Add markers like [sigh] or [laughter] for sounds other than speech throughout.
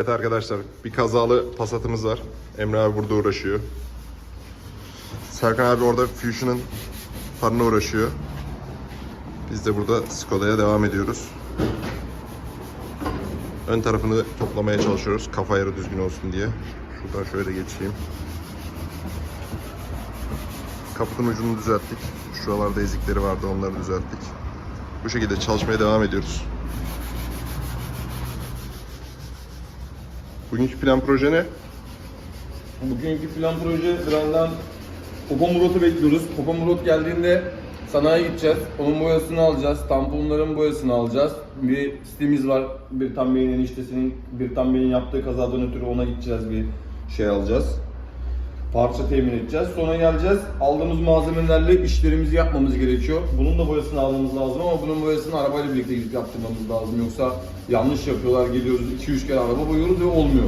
Evet arkadaşlar bir kazalı Passat'ımız var. Emre abi burada uğraşıyor. Serkan abi orada Fusion'ın farına uğraşıyor. Biz de burada Skoda'ya devam ediyoruz. Ön tarafını toplamaya çalışıyoruz. Kafa yarı düzgün olsun diye. Şuradan şöyle geçeyim. Kaputun ucunu düzelttik. Şuralarda ezikleri vardı onları düzelttik. Bu şekilde çalışmaya devam ediyoruz. Bugünkü plan proje ne? Bugünkü plan proje birazdan Popo Murat'ı bekliyoruz. Popo Murat geldiğinde sanayiye gideceğiz. Onun boyasını alacağız. Tamponların boyasını alacağız. Bir sitemiz var. Bir Tam Bey'in eniştesinin, bir Tam Bey'in yaptığı kazadan ötürü ona gideceğiz bir şey alacağız. Parça temin edeceğiz. Sonra geleceğiz. Aldığımız malzemelerle işlerimizi yapmamız gerekiyor. Bunun da boyasını almamız lazım ama bunun boyasını arabayla birlikte gidip yaptırmamız lazım. Yoksa yanlış yapıyorlar. Geliyoruz 2-3 kere araba boyuyoruz ve olmuyor.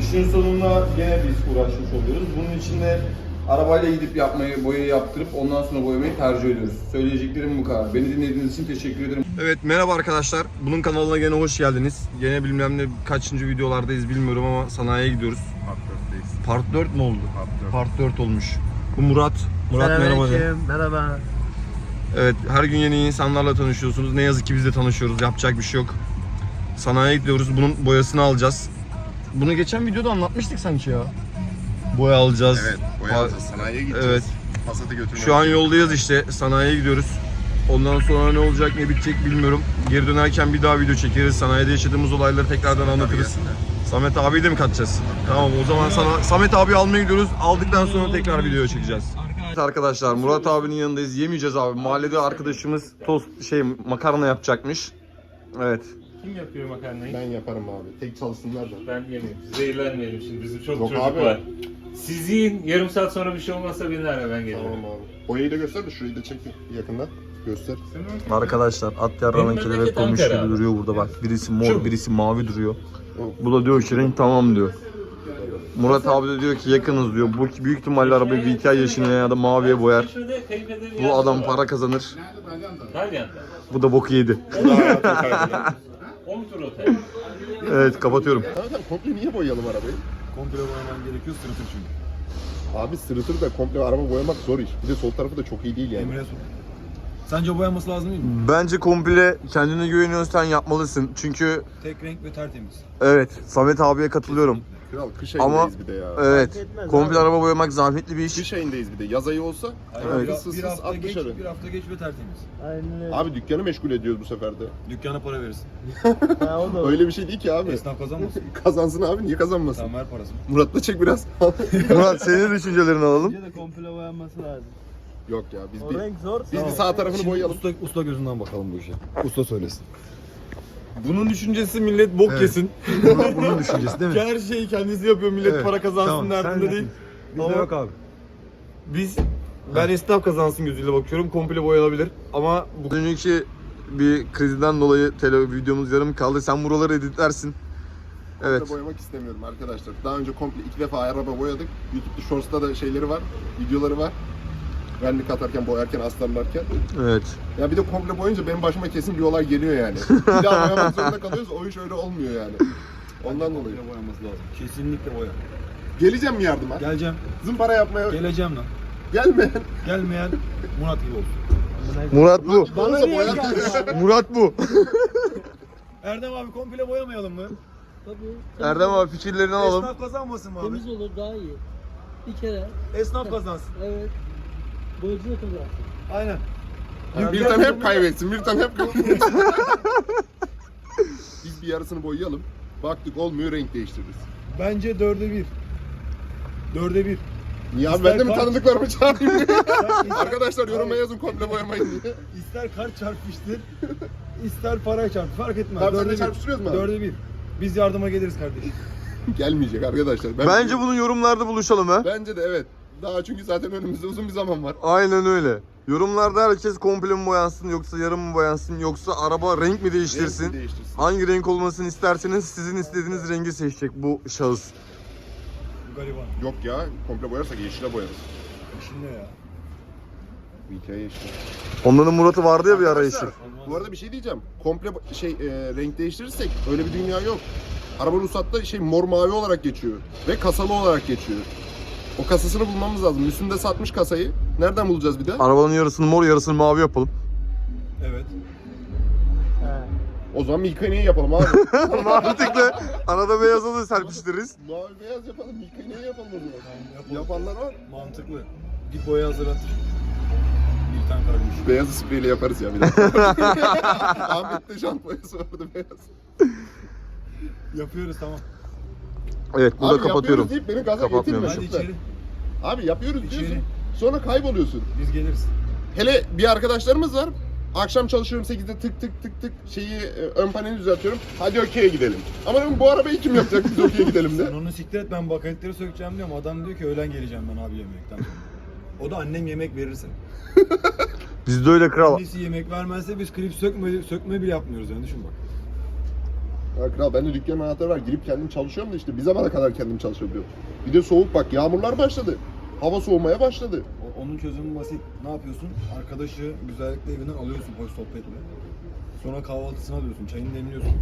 İşin sonunda gene biz uğraşmış oluyoruz. Bunun için de arabayla gidip yapmayı, boyayı yaptırıp ondan sonra boyamayı tercih ediyoruz. Söyleyeceklerim bu kadar. Beni dinlediğiniz için teşekkür ederim. Evet merhaba arkadaşlar. Bunun kanalına gene hoş geldiniz. Gene bilmem ne kaçıncı videolardayız bilmiyorum ama sanayiye gidiyoruz. Part 4 mü oldu? Part 4 olmuş. Bu Murat. Murat merhaba de. Merhaba. Evet her gün yeni insanlarla tanışıyorsunuz. Ne yazık ki biz de tanışıyoruz. Yapacak bir şey yok. Sanayiye gidiyoruz. Bunun boyasını alacağız. Bunu geçen videoda anlatmıştık sanki ya. Boya alacağız. Evet, boya alacağız. Sanayiye gideceğiz. Evet. Passat'ı götürmeye. Şu an yoldayız işte. Sanayiye gidiyoruz. Ondan sonra ne olacak ne bitecek bilmiyorum. Geri dönerken bir daha video çekeriz. Sanayide yaşadığımız olayları tekrardan anlatırız. Samet abiyi de mi katacağız? Tamam o zaman sana Samet abi almaya gidiyoruz. Aldıktan sonra tekrar video çekeceğiz. Evet arkadaşlar Murat abinin yanındayız. Yemeyeceğiz abi. Mahallede arkadaşımız tost şey makarna yapacakmış. Evet. Kim yapıyor makarnayı? Ben yaparım abi. Tek çalışsınlar da. Ben yemeyeyim. Zehirlenmeyelim şimdi. Bizim çok Yok çocuk abi. var. Siz yiyin. Yarım saat sonra bir şey olmazsa beni ara ben gelirim. Tamam abi. Boyayı da göster de şurayı da çek yakından. Göster. Arkadaşlar at yarranan Benim kelebek memleket olmuş Ankara gibi abi. duruyor burada bak. Birisi mor, Şu. birisi mavi duruyor. Bu da diyor ki renk tamam diyor. Murat abi de diyor ki yakınız diyor. Bu büyük ihtimalle arabayı bir iki ay yaşına ya da maviye boyar. Kayınpederin Bu adam var. para kazanır. Dalyan'da. Bu da boku yedi. [laughs] 10 tur otel. Evet kapatıyorum. Zaten komple niye boyayalım arabayı? Komple boyaman gerekiyor, sırıtır çünkü. Abi sırıtır da komple araba boyamak zor iş. Bir de sol tarafı da çok iyi değil yani. Sor. Sence boyanması lazım değil mi? Bence komple kendine güveniyorsan yapmalısın. Çünkü Tek renk ve tertemiz. evet Samet abiye katılıyorum. Kral kış Ama- ayındayız bir de ya. Evet. etmez Komple abi. araba boyamak zahmetli bir iş. Kış ayındayız bir de. Yaz ayı olsa Evet. bir sız hafta at geç, dışarı. bir hafta geç ve tertemiz. Aynen öyle. Abi dükkanı meşgul ediyoruz bu sefer de. Dükkana para verirsin. [laughs] Ha, o da olur. Öyle bir şey değil ki abi. Esnaf kazanmasın. [laughs] Kazansın abi niye kazanmasın? Tamam ver parasını. Murat da çek biraz. [laughs] Murat senin düşüncelerini alalım. Bence de komple boyanması lazım. Yok ya biz O bir, renk zor. biz bir sağ tarafını Şimdi boyayalım. usta, usta gözünden bakalım bu işe. Usta söylesin. Bunun düşüncesi millet bok Evet. yesin. Bunun, bunun düşüncesi değil mi? Her şeyi kendisi yapıyor millet Evet. para kazansın Tamam, sen derdinde değil. Bizde Ama- yok abi. Biz ben esnaf kazansın gözüyle bakıyorum. Komple boyanabilir. Ama bu Önceki bir krizden dolayı tele videomuz yarım kaldı. Sen buraları editlersin. Evet. Komple boyamak istemiyorum arkadaşlar. Daha önce komple iki defa araba boyadık. YouTube'da Shorts'ta da şeyleri var, videoları var. Renlik atarken, boyarken, astarlarken. Evet. Ya bir de komple boyunca benim başıma kesin bir olay geliyor yani. [laughs] bir daha boyamak zorunda kalıyoruz. O iş öyle olmuyor yani. Ondan dolayı. Komple boyanması lazım. Kesinlikle boya. Geleceğim mi yardıma? Geleceğim. Zımpara yapmaya Geleceğim lan. gelme. Gelmeyen Murat gibi olsun. Murat bu. Bana da boya. Murat bu. Erdem abi komple boyamayalım mı? Tabii. Erdem abi fikirlerini alalım. Esnaf kazanmasın mı abi? Temiz olur daha iyi. Bir kere. Esnaf kazansın. Evet. Boyacı da kazansın. Aynen. Bir tane hep kaybetsin, bir tane hep [laughs] kaybetsin. Biz bir yarısını boyayalım. Baktık olmuyor, renk değiştiririz. Bence dörde bir. Dörde bir. Niye abi İster ben de mi kar- tanıdıklarımı çağırayım? İster- [laughs] Arkadaşlar yoruma yazın komple boyamayın diye. İster kar çarpmıştır, ister para çarp. Fark etmez. Abi sen Dörde de bir. çarpıştırıyoruz mu abi? Dörde bir. Biz yardıma geliriz kardeşim. [laughs] Gelmeyecek arkadaşlar. Ben- Bence bunun yorumlarda buluşalım ha. Bence de evet. Daha çünkü zaten önümüzde uzun bir zaman var. Aynen öyle. Yorumlarda herkes komple mi boyansın yoksa yarım mı boyansın yoksa araba renk mi değiştirsin? Renk değiştirsin. Hangi renk olmasını isterseniz sizin istediğiniz rengi seçecek bu şahıs. Gariban. Yok ya, komple boyarsak yeşile boyarız. İşinde ya. Bir hikaye yeşil. Onların Murat'ı vardı ya bir ara yeşil. Bu arada bir şey diyeceğim. Komple bo- şey e, renk değiştirirsek öyle bir dünya yok. Araba ruhsatta şey mor mavi olarak geçiyor. Ve kasalı olarak geçiyor. O kasasını bulmamız lazım. Üstünde satmış kasayı. Nereden bulacağız bir de? Arabanın yarısını mor yarısını mavi yapalım. Evet. He. O zaman Milkani'yi yapalım abi. [laughs] Mantıklı. Arada beyaza da serpiştiririz. mavi beyaz yapalım. Milkani'yi yapalım o zaman. Yapanlar var. Mantıklı. Git boya hazırlat. Bir tane kardeş. Beyazı spreyle yaparız ya bir de. [laughs] Ahmet'te jant boyası vardı beyaz. Yapıyoruz tamam. Evet burada Abi kapatıyorum. yapıyoruz deyip beni gaza Kapatmıyormuşum. getirme. Hadi içeri. Abi yapıyoruz İçeri. diyorsun. Sonra kayboluyorsun. Biz geliriz. Hele bir arkadaşlarımız var. Akşam çalışıyorum 8'de tık tık tık tık şeyi e, ön paneli düzeltiyorum. Hadi okey'e gidelim. Ama diyorum, bu arabayı kim yapacak biz okey'e [laughs] gidelim de. Sen onu siktir et ben bakayetleri sökeceğim diyorum. Adam diyor ki öğlen geleceğim ben abi yemekten sonra. O da annem yemek verirse. Bizde öyle kral. Annesi yemek vermezse biz klip sökme, sökme bile yapmıyoruz yani düşün bak. Ya kral bende dükkan anahtarı var. Girip kendim çalışıyorum da işte bir zamana kadar kendim çalışabiliyorum. Bir de soğuk bak yağmurlar başladı. Hava soğumaya başladı. O- onun çözümü basit. Ne yapıyorsun? Arkadaşı güzellikle evinden alıyorsun hoş sohbetle. Sonra kahvaltısını alıyorsun, çayını demliyorsun.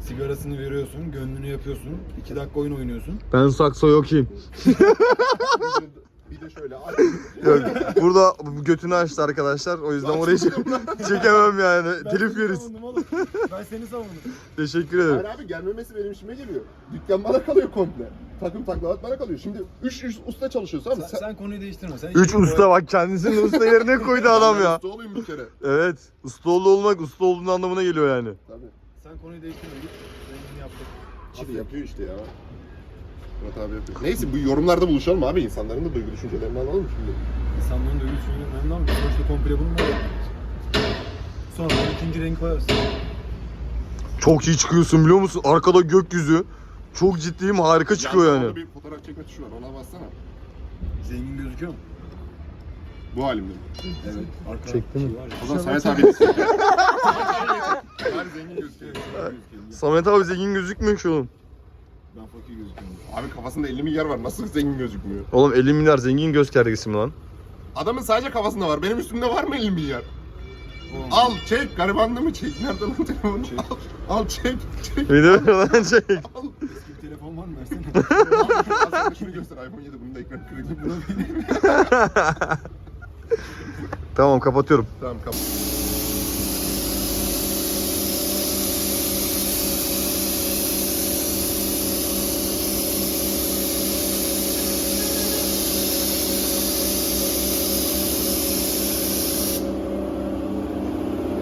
Sigarasını veriyorsun, gönlünü yapıyorsun. iki dakika oyun oynuyorsun. Ben sakso yokayım. [laughs] bir de şöyle [laughs] Yok, burada götünü açtı arkadaşlar. O yüzden orayı çek- [laughs] çekemem yani. Telif seni yeriz. savundum oğlum. Ben seni savundum. Teşekkür ederim. Hayır abi gelmemesi benim işime geliyor. Dükkan bana kalıyor komple. Takım taklavat bana kalıyor. Şimdi 3 usta çalışıyorsa abi Sen, sen, konuyu değiştirme. Sen Üç işini usta bak kendisini usta yerine koydu adam ya. Usta olayım bir kere. Evet. Ustaoğlu olmak usta olduğun anlamına geliyor yani. Tabii. Sen konuyu değiştirme git. Rengini yaptık. Abi yapıyor işte ya. Murat abi yapıyor. Neyse bu yorumlarda buluşalım abi. İnsanların da duygu düşüncelerini alalım şimdi. İnsanların önemli ama biz sonuçta komple bunu mu? Sonra ikinci renk koyarsın. Çok iyi çıkıyorsun biliyor musun? Arkada gökyüzü. Çok ciddiyim harika çıkıyor Yan yani. Bir fotoğraf çekme tuşu var. Ona bassana. Zengin gözüküyor mu? Bu halimde. Evet. Arka Çekti mi? şey ya. O zaman Samet abi istiyor. Bari zengin gözüküyor. Samet abi zengin gözükmüyor şu an. Ben fakir gözüküyorum. Abi kafasında 50 milyar var. Nasıl zengin gözükmüyor? Oğlum 50 milyar zengin göz kergesi mi lan? Adamın sadece kafasında var. Benim üstümde var mı 50 milyar? Oğlum, Al çek. Garibanlığı mı çek? Nerede lan telefonu? Çek. Al, al çek. Çek. Bir de lan şey. Eski bir telefon var mı versene. Al sana şunu göster. iPhone 7 bunun da ekranı kırık. [laughs] Tamam kapatıyorum. tamam kapat.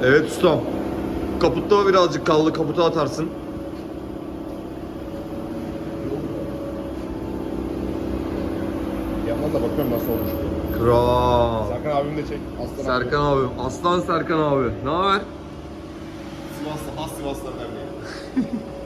Evet ustam. Kaputta birazcık kaldı. Kaputa atarsın. Yandan da bakıyorum nasıl olmuş. Kral. Serkan abimi de çek. Aslan Serkan abi. Aslan Serkan abi. Ne haber? Sivaslı, has Sivaslılar Derneği. [laughs]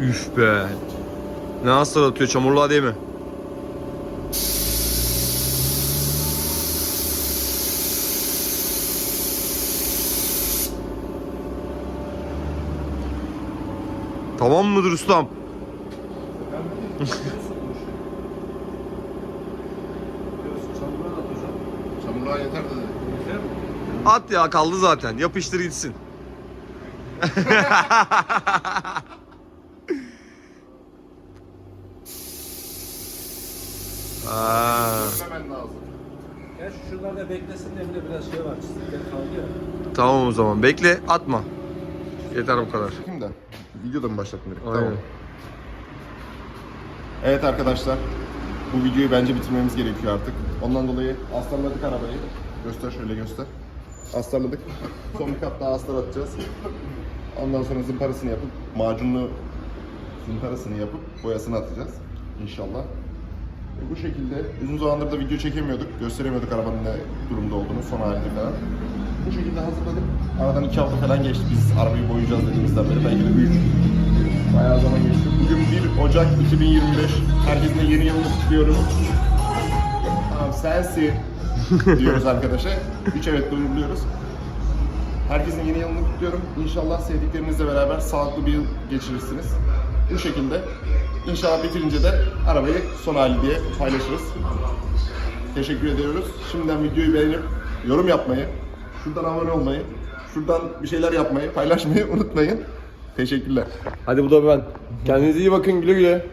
Üf be. Ne hasar atıyor çamurluğa değil mi? Tamam mıdır ustam? At ya kaldı zaten. Yapıştır gitsin. [laughs] Aa, Hemen lazım. Ya şu şuralarda beklesin de bir de biraz şey var. Çizikler kaldı ya. tamam o zaman. Bekle atma. Yeter bu kadar. Kim de? Videoda mı başlattın direkt? Aynen. Evet arkadaşlar. Bu videoyu bence bitirmemiz gerekiyor artık. Ondan dolayı astarladık arabayı. Göster şöyle göster. Astarladık. Son bir kat daha astar atacağız. Ondan sonra zımparasını yapıp macunlu zımparasını yapıp boyasını atacağız. İnşallah. Bu şekilde uzun zamandır da video çekemiyorduk. Gösteremiyorduk arabanın ne durumda olduğunu, son halini falan. Bu şekilde hazırladık. Aradan iki hafta falan geçti biz arabayı boyayacağız dediğimizden beri. Belki de üç. Bayağı zaman geçti. Bu Bugün 1 Ocak 2025. Herkesin de yeni yılını kutluyorum. Tamam sensin [laughs] diyoruz arkadaşa. Üç evet duyuruluyoruz. Herkesin yeni yılını kutluyorum. İnşallah sevdiklerinizle beraber sağlıklı bir yıl geçirirsiniz. Bu şekilde. İnşallah bitirince de arabayı son hali diye paylaşırız. Teşekkür ediyoruz. Şimdiden videoyu beğenip yorum yapmayı, şuradan abone olmayı, şuradan bir şeyler yapmayı, paylaşmayı [laughs] unutmayın. Teşekkürler. Hadi bu da ben. Kendinize iyi bakın güle güle.